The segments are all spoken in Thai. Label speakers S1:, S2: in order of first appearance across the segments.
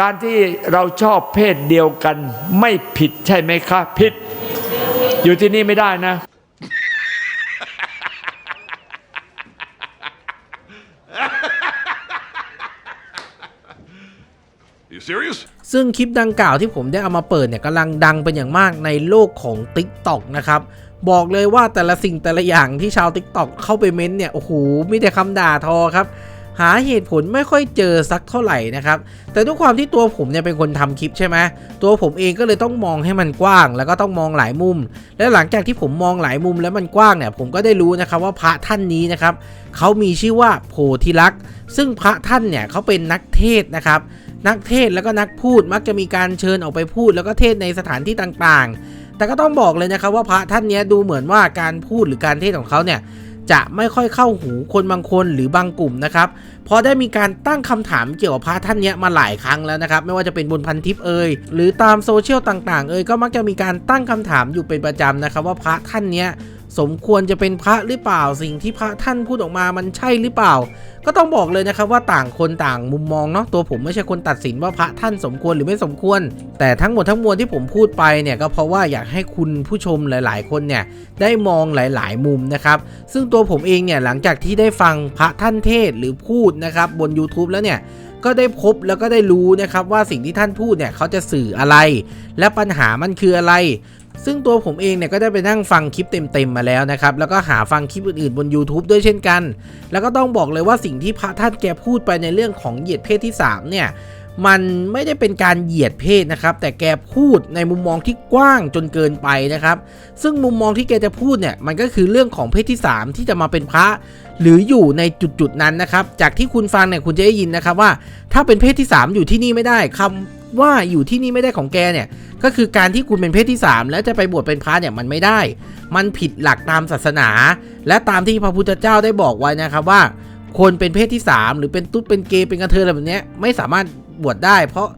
S1: การที่เราชอบเพศเดียวกัน ไม่ผิดใช่ไหมคะ ผิด อยู่ที่นี่ไม่ได้นะ
S2: You serious?
S3: ซึ่งคลิปดังกล่าวที่ผมได้เอามาเปิดเนี่ยกำลังดังเป็นอย่างมากในโลกของ Tik t o อกนะครับบอกเลยว่าแต่ละสิ่งแต่ละอย่างที่ชาว Tik t o อกเข้าไปเม้นต์เนี่ยโอ้โหมีแต่คำด่าทอครับ หาเหตุผลไม่ค่อยเจอสักเท่าไหร่นะครับ แต่ด้วยความที่ตัวผมเนี่ยเป็นคนทำคลิปใช่ไหมตัวผมเองก็เลยต้องมองให้มันกว้าง แล้วก็ต้องมองหลายมุม และหลังจากที่ผมมองหลายมุมแล้วมันกว้างเนี่ยผมก็ได้รู้นะครับว่าพระท่านนี้นะครับเขามีชื่อว่าโพธิลักษ์ซึ่งพระท่านเนี่ยเขาเป็นนักเทศนะครับนักเทศแล้วก็นักพูดมักจะมีการเชิญออกไปพูด แล้วก็เทศในสถานที่ต่างๆ แต่ก็ต้องบอกเลยนะครับว่าพระท่านเนี้ยดูเหมือนว่าการพูดหรือการเทศของเขาเนี่ย จะไม่ค่อยเข้าหูคนบางคนหรือบางกลุ่มนะครับพอได้มีการตั้งคำถามเกี่ยวกับพระท่านเนี้ยมาหลายครั้งแล้วนะครับไม่ว่าจะเป็นบนพันทิปเอ่ยหรือตามโซเชียลต่างๆเอ่ยก็มักจะมีการตั้งคำถามอยู่เป็นประจำนะครับว่าพระท่านเนี้ย สมควรจะเป็นพระหรือเปล่าสิ่งที่พระท่านพูดออกมามันใช่หรือเปล่า ก็ต้องบอกเลยนะครับว่าต่างคนต่างมุมมองเนาะตัวผมไม่ใช่คนตัดสินว่าพระท่านสมควรหรือไม่สมควร แต่ทั้งหมดทั้งมวลที่ผมพูดไปเนี่ยก็เพราะว่าอยากให้คุณผู้ชมหลาย ๆ คนเนี่ยได้มองหลาย ๆ มุมนะครับ ซึ่งตัวผมเองเนี่ยหลังจากที่ได้ฟังพระท่านเทศหรือพูดนะครับบน YouTube แล้วเนี่ยก็ได้พบแล้วก็ได้รู้นะครับว่าสิ่งที่ท่านพูดเนี่ยเขาจะสื่ออะไร และปัญหามันคืออะไร ซึ่งตัวผมเองเนี่ยก็ได้ไปนั่งฟังคลิปเต็มๆมาแล้วนะครับ แล้วก็หาฟังคลิปอื่นๆบน YouTube ด้วยเช่นกัน แล้วก็ต้องบอกเลยว่าสิ่งที่พระท่านแกพูดไปในเรื่องของเหยียดเพศที่ 3 เนี่ย มันไม่ได้เป็นการเหยียดเพศนะครับ แต่แกพูดในมุมมองที่กว้างจนเกินไปนะครับ ซึ่งมุมมองที่แกจะพูดเนี่ย มันก็คือเรื่องของเพศที่ 3 ที่จะมาเป็นพระ หรืออยู่ในจุดๆนั้นนะครับ จากที่คุณฟังเนี่ยคุณจะได้ยินนะครับว่า ถ้าเป็นเพศที่ 3 อยู่ที่นี่ไม่ได้คำ ว่าอยู่ที่นี่ไม่ได้ของแกเนี่ย ก็คือการที่คุณเป็นเพศที่ 3 แล้วจะไปบวชเป็นพระเนี่ยมันไม่ได้ มันผิดหลักตามศาสนา และตามที่พระพุทธเจ้าได้บอกไว้นะครับว่า คนเป็นเพศที่ 3 หรือเป็นตุ๊ดเป็นเกย์เป็นกระเทยอะไรแบบนี้ไม่สามารถบวชได้ เพราะ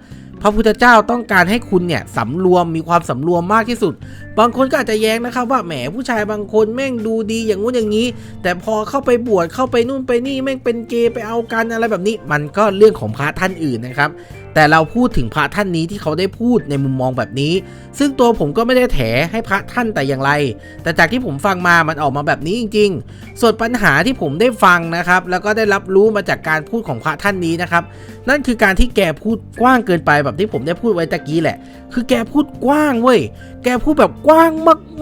S3: พระพุทธเจ้าต้องการให้คุณเนี่ยสำรวมมีความสำรวมมากที่สุด บางคนก็อาจจะแย้งนะครับว่าแหมผู้ชายบางคนแม่งดูดีอย่างงู้นอย่างนี้ แต่พอเข้าไปบวชเข้าไปนู่นไปนี่แม่งเป็นเกย์ไปเอากันอะไรแบบนี้ มันก็เรื่องของพระท่านอื่นนะครับ แต่เราพูดถึงพระท่านนี้ที่เขาได้พูดในมุมมองแบบนี้ ซึ่งตัวผมก็ไม่ได้แถให้พระท่านแต่อย่างไร แต่จากที่ผมฟังมามันออกมาแบบนี้จริง ๆ ส่วนปัญหาที่ผมได้ฟังนะครับ แล้วก็ได้รับรู้มาจากการพูดของพระท่านนี้นะครับ นั่นคือการที่แกพูดกว้างเกินไปแบบที่ผมได้พูดไว้ตะกี้แหละ คือแกพูดกว้างเว้ย แกพูดแบบกว้าง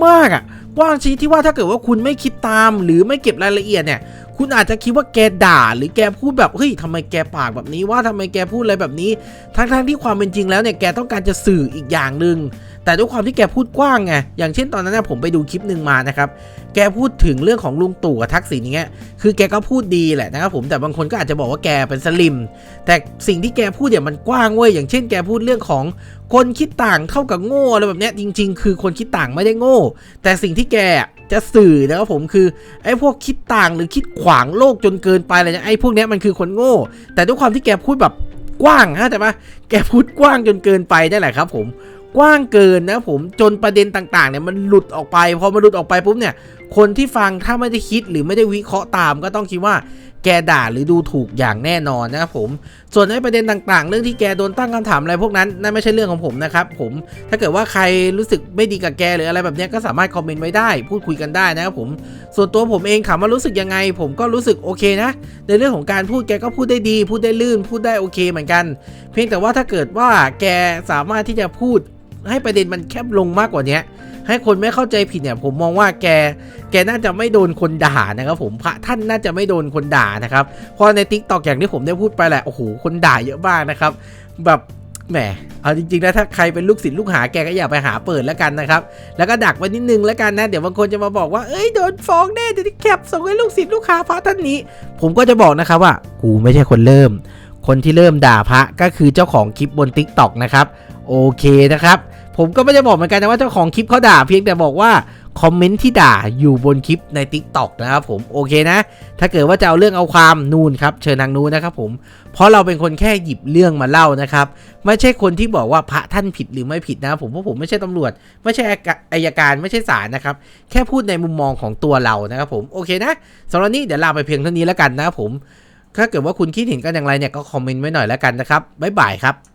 S3: มากๆอะ กว้างชี้ที่ว่าถ้าเกิดว่าคุณไม่คิดตาม หรือไม่เก็บรายละเอียดเนี่ย คุณอาจจะคิดว่าแกด่า หรือแกพูดแบบเฮ้ยทำไมแกปากแบบนี้ว่าทำไมแกพูดอะไรแบบนี้ ทั้งๆที่ความเป็นจริงแล้วเนี่ยแกต้องการจะสื่ออีกอย่างหนึ่งแต่ด้วยความที่แกพูดกว้างไงอย่างเช่นตอนนั้นนะผมไปดูคลิปหนึ่งมานะครับแกพูดถึงเรื่องของลุงตู่กับทักษิณอย่างเงี้ยคือแกก็พูดดีแหละนะครับผมแต่บางคนก็อาจจะบอกว่าแกเป็นสลิม แต่สิ่งที่แกพูดเนี่ยมันกว้างเว้ยอย่างเช่นแกพูดเรื่องของคนคิดต่างเท่ากับโง่อะไรแบบเนี้ยจริง ๆ คือคนคิดต่างไม่ได้โง่ แต่สิ่งที่แก จะสื่อนะครับผมคือไอ้พวกคิดต่างหรือคิดขวางโลกจนเกินไปอะไรเนี่ยไอ้พวกเนี้ยมันคือคนโง่ แต่ด้วยความที่แกพูดแบบกว้างฮะแต่ว่าแกพูดกว้างจนเกินไปนี่แหละครับ ผมกว้างเกินนะผมจนประเด็นต่างๆเนี่ยมันหลุดออกไปพอมันหลุดออกไปปุ๊บเนี่ยคนที่ฟังถ้าไม่ได้คิดหรือไม่ได้วิเคราะห์ตามก็ต้องคิดว่า แกด่าหรือดูถูกอย่างแน่นอนนะครับผม ส่วนในประเด็นต่างๆ เรื่องที่แกโดนตั้งคำถามอะไรพวกนั้นนั่นไม่ใช่เรื่องของผมนะครับผมถ้าเกิดว่าใครรู้สึกไม่ดีกับแกหรืออะไรแบบนี้ก็สามารถคอมเมนต์ไว้ได้ พูดคุยกันได้นะครับผม ส่วนตัวผมเองถามว่ารู้สึกยังไง ผมก็รู้สึกโอเคนะ ในเรื่องของการพูดแกก็พูดได้ดี พูดได้ลื่น พูดได้โอเคเหมือนกัน เพียงแต่ว่าถ้าเกิดว่าแกสามารถที่จะพูด ให้ประเด็นมันแคบลงมากกว่านี้ให้คนไม่เข้าใจผิดเนี่ย ผมมองว่าแก แกน่าจะไม่โดนคนด่านะครับ ผมพระท่านน่าจะไม่โดนคนด่านะครับ เพราะในทิกตอกอย่างที่ผมได้พูดไปแหละโอ้โหคนด่าเยอะมากนะครับ แบบแหมเอาจริงๆนะถ้าใครเป็นลูกศิษย์ลูกหาแกก็อย่าไปหาเปิดแล้วกันนะครับแล้วก็ดักไว้นิดนึงแล้วกันนะเดี๋ยวบางคนจะมาบอกว่าเอ้ยโดนฟ้องแน่เดี๋ยวที่แคปส่งให้ลูกศิษย์ลูกหาพระท่านนี้ ผมก็จะบอกนะครับว่า กูไม่ใช่คนเริ่ม คนที่เริ่มด่าพระก็คือเจ้าของคลิปบน t ิ k t o k นะครับโอเคนะครับ ผมก็ไม่ได้บอกเหมือนกันนะว่าเจ้าของคลิปเขาด่าเพียงแต่บอกว่าคอมเมนต์ที่ด่าอยู่บนคลิปใน t ิ k t o k นะครับผมโอเคนะ ถ้าเกิดว่าจะเอาเรื่องเอาความนูนครับเชิญทางนู้นนะครับผมเพราะเราเป็นคนแค่หยิบเรื่องมาเล่านะครับ ไม่ใช่คนที่บอกว่าพระท่านผิดหรือไม่ผิดนะครับผมเพราะผมไม่ใช่ตำรวจ ไม่ใช่อายการไม่ใช่ศาลนะครับ แค่พูดในมุมมองของตัวเรานะครับผมโอเคนะสำหรับนี้เดี๋ยวลาไปเพียงเท่านี้แล้วกันนะครับผมถ้าเกิดว่าคุณคิดเห็นกันอย่างไรเนี่ยก็คอมเมนต์ไว้หน่อยแล้วกันนะครับบ๊ายบายครับ